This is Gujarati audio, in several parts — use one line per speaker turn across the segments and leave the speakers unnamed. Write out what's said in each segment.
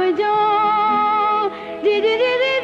जाओ। जी जी जी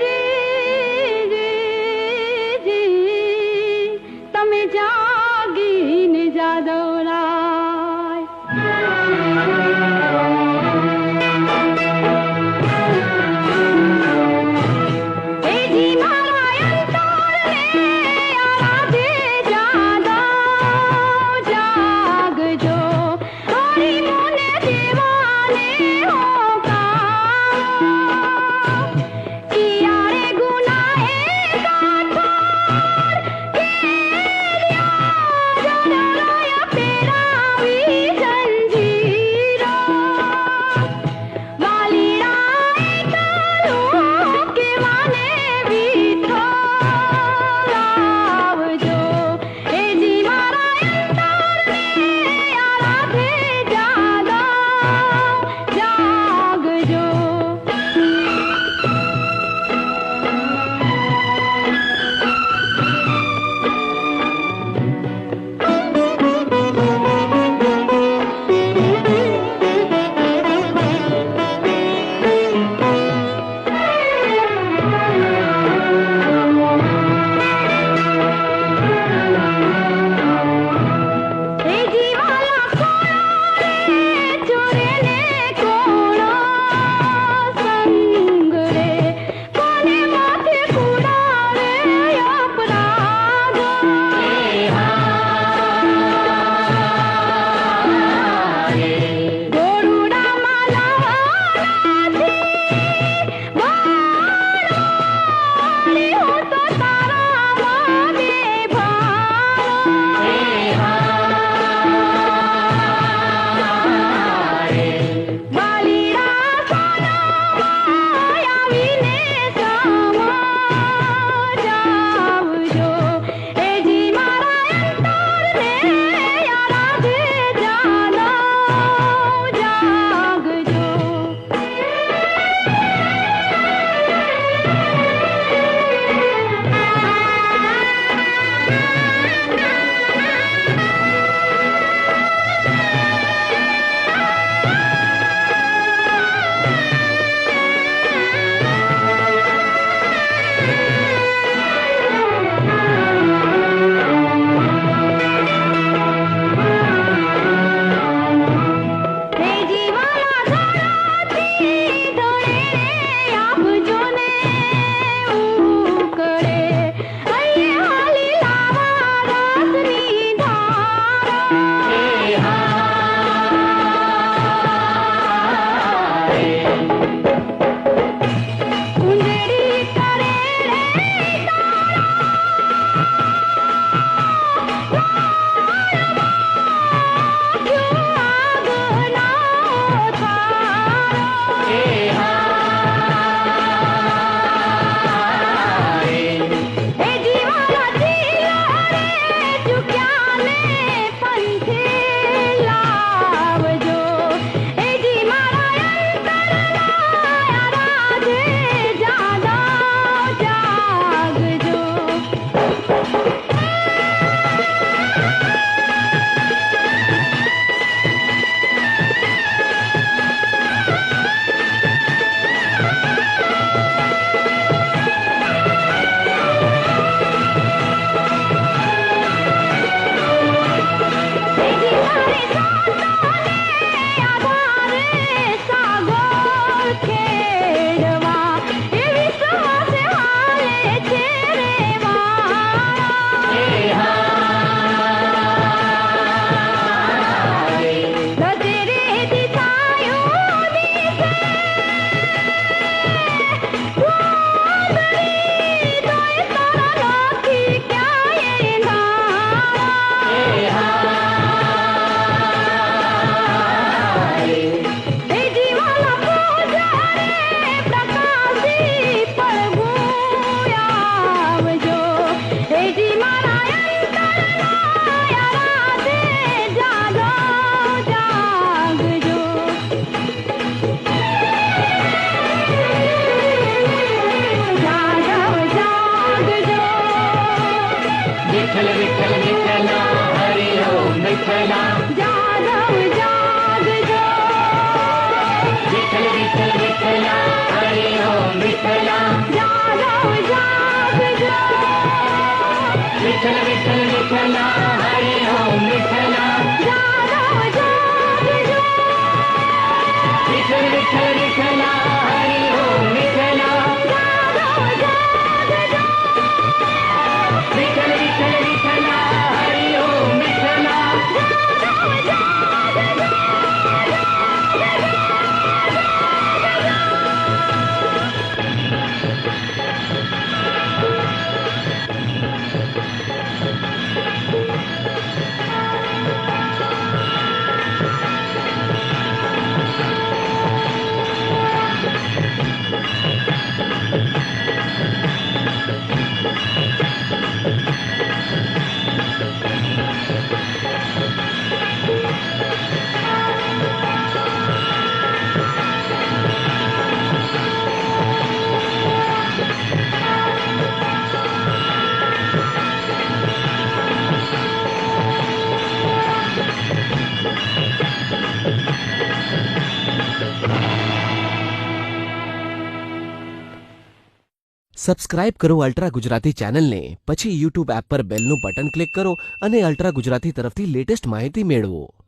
સબસ્ક્રાઇબ કરો અલ્ટ્રા ગુજરાતી ચેનલને. પછી યુટ્યુબ એપ પર બેલનું બટન ક્લિક કરો અને અલ્ટ્રા ગુજરાતી તરફથી લેટેસ્ટ માહિતી મેળવો.